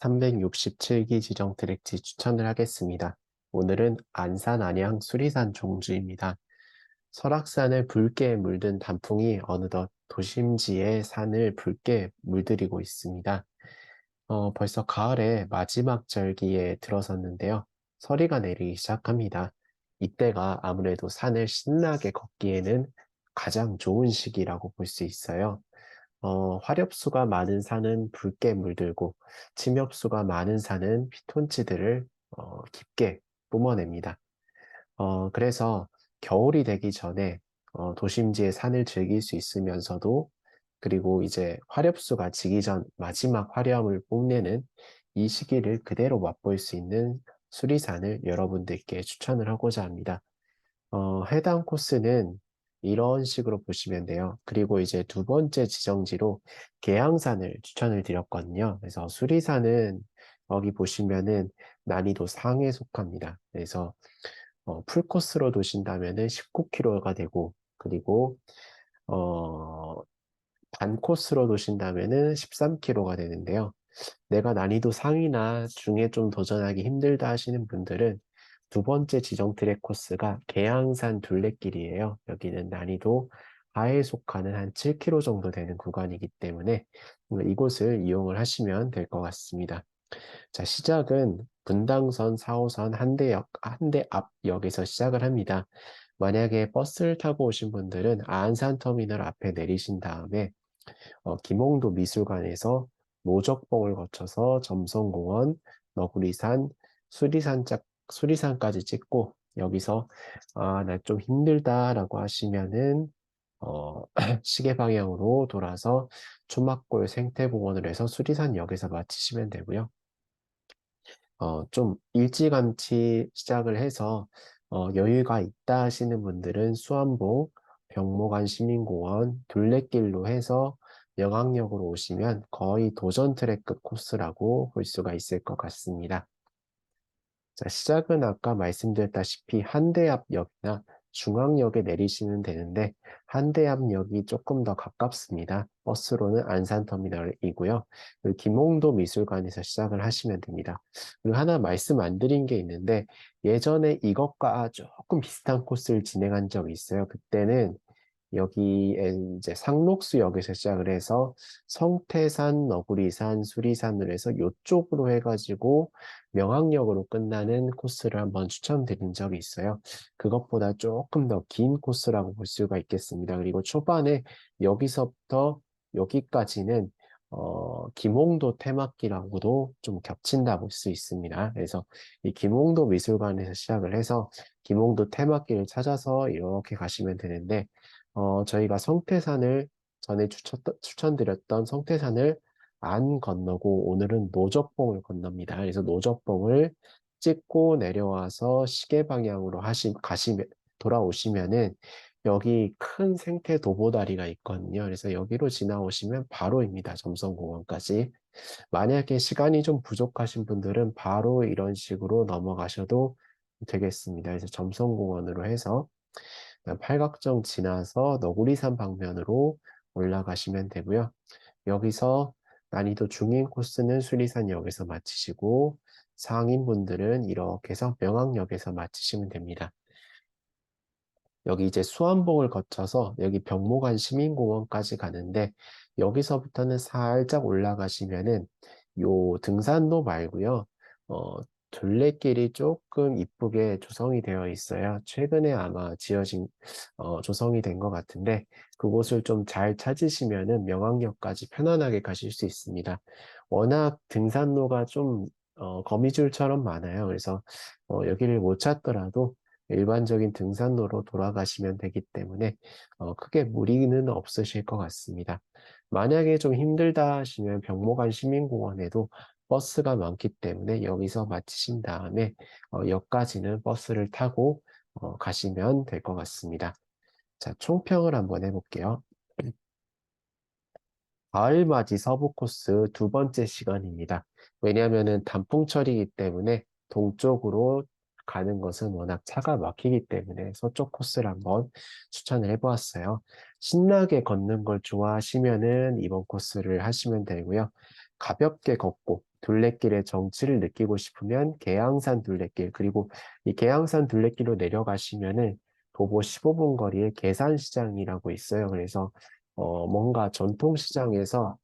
367기 지정 트랙지 추천을 하겠습니다. 오늘은 안산, 안양, 수리산 종주입니다. 설악산을 붉게 물든 단풍이 어느덧 도심지의 산을 붉게 물들이고 있습니다. 어, 벌써 가을의 마지막 절기에 들어섰는데요. 서리가 내리기 시작합니다. 이때가 아무래도 산을 신나게 걷기에는 가장 좋은 시기라고 볼 수 있어요. 어, 화렵수가 많은 산은 붉게 물들고 침엽수가 많은 산은 피톤치드를 어, 깊게 뿜어냅니다. 어, 그래서 겨울이 되기 전에 어, 도심지의 산을 즐길 수 있으면서도 그리고 이제 화렵수가 지기 전 마지막 화려함을 뽐내는 이 시기를 그대로 맛볼 수 있는 수리산을 여러분들께 추천을 하고자 합니다. 어, 해당 코스는 이런 식으로 보시면 돼요. 그리고 이제 두 번째 지정지로 계양산을 추천을 드렸거든요. 그래서 수리산은 여기 보시면은 난이도 상에 속합니다. 그래서 어, 풀코스로 도신다면은 19km가 되고 그리고 어, 반코스로 도신다면은 13km가 되는데요. 내가 난이도 상이나 중에 좀 도전하기 힘들다 하시는 분들은 두 번째 지정 트랙 코스가 계양산 둘레길이에요. 여기는 난이도 하에 속하는 한 7km 정도 되는 구간이기 때문에 이곳을 이용을 하시면 될 것 같습니다. 자, 시작은 분당선 4호선 한대역, 한대 앞역에서 시작을 합니다. 만약에 버스를 타고 오신 분들은 안산터미널 앞에 내리신 다음에 어, 김홍도 미술관에서 노적봉을 거쳐서 점성공원, 너구리산, 수리산짝 수리산까지 찍고 여기서 아, 나 좀 힘들다라고 하시면은 어, 시계 방향으로 돌아서 추막골 생태공원을 해서 수리산 역에서 마치시면 되고요. 어, 좀 일찌감치 시작을 해서 어, 여유가 있다 하시는 분들은 수안보, 병목안 시민공원, 둘레길로 해서 영항역으로 오시면 거의 도전 트랙급 코스라고 볼 수가 있을 것 같습니다. 자, 시작은 아까 말씀드렸다시피 한대앞역이나 중앙역에 내리시면 되는데 한대앞역이 조금 더 가깝습니다. 버스로는 안산터미널이고요. 김홍도 미술관에서 시작을 하시면 됩니다. 그리고 하나 말씀 안 드린 게 있는데 예전에 이것과 조금 비슷한 코스를 진행한 적이 있어요. 그때는 여기에 이제 상록수역에서 시작을 해서 성태산, 너구리산, 수리산으로 해서 이쪽으로 해가지고 명항역으로 끝나는 코스를 한번 추천드린 적이 있어요. 그것보다 조금 더 긴 코스라고 볼 수가 있겠습니다. 그리고 초반에 여기서부터 여기까지는 어, 김홍도 테마기라고도 좀 겹친다 볼 수 있습니다. 그래서 이 김홍도 미술관에서 시작을 해서 김홍도 테마기를 찾아서 이렇게 가시면 되는데 어, 저희가 성태산을 전에 추천, 추천드렸던 성태산을 안 건너고 오늘은 노적봉을 건넙니다. 그래서 노적봉을 찍고 내려와서 시계 방향으로 하시, 가시면, 돌아오시면은 여기 큰 생태 도보다리가 있거든요. 그래서 여기로 지나오시면 바로입니다. 점성공원까지. 만약에 시간이 좀 부족하신 분들은 바로 이런 식으로 넘어가셔도 되겠습니다. 그래서 점성공원으로 해서 팔각정 지나서 너구리산 방면으로 올라가시면 되고요. 여기서 난이도 중인 코스는 수리산역에서 마치시고 상인분들은 이렇게 해서 명항역에서 마치시면 됩니다. 여기 이제 수안봉을 거쳐서 여기 병목안 시민공원까지 가는데 여기서부터는 살짝 올라가시면은 요 등산로 말고요. 어, 둘레길이 조금 이쁘게 조성이 되어 있어요. 최근에 아마 지어진, 어, 조성이 된 것 같은데, 그곳을 좀 잘 찾으시면은 명항역까지 편안하게 가실 수 있습니다. 워낙 등산로가 좀, 어, 거미줄처럼 많아요. 그래서, 어, 여기를 못 찾더라도 일반적인 등산로로 돌아가시면 되기 때문에, 어, 크게 무리는 없으실 것 같습니다. 만약에 좀 힘들다 하시면 병목안 시민공원에도 버스가 많기 때문에 여기서 마치신 다음에 어, 역까지는 버스를 타고 어, 가시면 될 것 같습니다. 자, 총평을 한번 해볼게요. 가을맞이 서부 코스 두 번째 시간입니다. 왜냐하면 단풍철이기 때문에 동쪽으로 가는 것은 워낙 차가 막히기 때문에 서쪽 코스를 한번 추천을 해보았어요. 신나게 걷는 걸 좋아하시면은 이번 코스를 하시면 되고요. 가볍게 걷고 둘레길의 정취를 느끼고 싶으면 계양산 둘레길 그리고 이 계양산 둘레길로 내려가시면은 도보 15분 거리에 계산시장이라고 있어요. 그래서 어, 뭔가 전통시장에서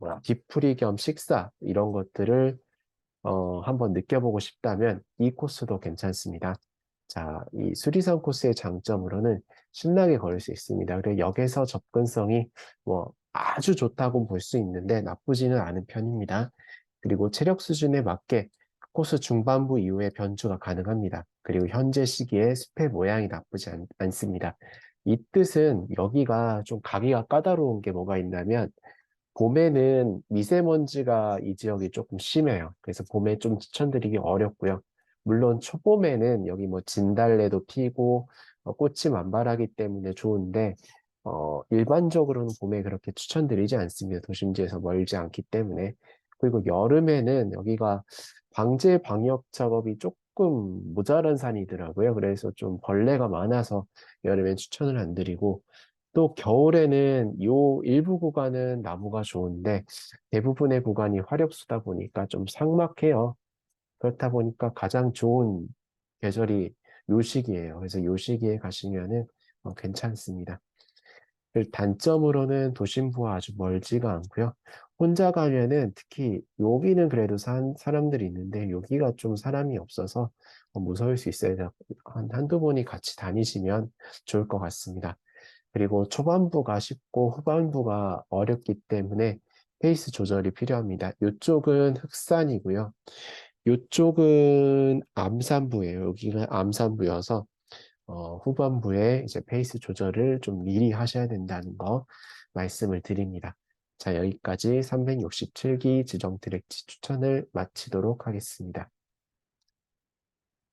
뭐야, 뒤풀이 겸 식사 이런 것들을 어, 한번 느껴보고 싶다면 이 코스도 괜찮습니다. 자, 이 수리산 코스의 장점으로는 신나게 걸을 수 있습니다. 그리고 역에서 접근성이 뭐 아주 좋다고 볼 수 있는데 나쁘지는 않은 편입니다. 그리고 체력 수준에 맞게 코스 중반부 이후에 변주가 가능합니다. 그리고 현재 시기에 숲의 모양이 나쁘지 않, 않습니다. 이 뜻은 여기가 좀 가기가 까다로운 게 뭐가 있냐면 봄에는 미세먼지가 이 지역이 조금 심해요. 그래서 봄에 좀 추천드리기 어렵고요. 물론 초봄에는 여기 뭐 진달래도 피고 어, 꽃이 만발하기 때문에 좋은데 어, 일반적으로는 봄에 그렇게 추천드리지 않습니다. 도심지에서 멀지 않기 때문에. 그리고 여름에는 여기가 방제 방역 작업이 조금 모자란 산이더라고요. 그래서 좀 벌레가 많아서 여름엔 추천을 안 드리고 또 겨울에는 요 일부 구간은 나무가 좋은데 대부분의 구간이 화력수다 보니까 좀 삭막해요. 그렇다 보니까 가장 좋은 계절이 요 시기예요. 그래서 요 시기에 가시면은 어, 괜찮습니다. 그 단점으로는 도심부와 아주 멀지가 않고요. 혼자 가면은 특히 여기는 그래도 산, 사람들이 있는데 여기가 좀 사람이 없어서 어, 무서울 수 있어요. 한, 한두 분이 같이 다니시면 좋을 것 같습니다. 그리고 초반부가 쉽고 후반부가 어렵기 때문에 페이스 조절이 필요합니다. 이쪽은 흑산이고요. 이쪽은 암산부예요. 여기가 암산부여서 어, 후반부에 이제 페이스 조절을 좀 미리 하셔야 된다는 거 말씀을 드립니다. 자, 여기까지 367기 지정 트랙지 추천을 마치도록 하겠습니다.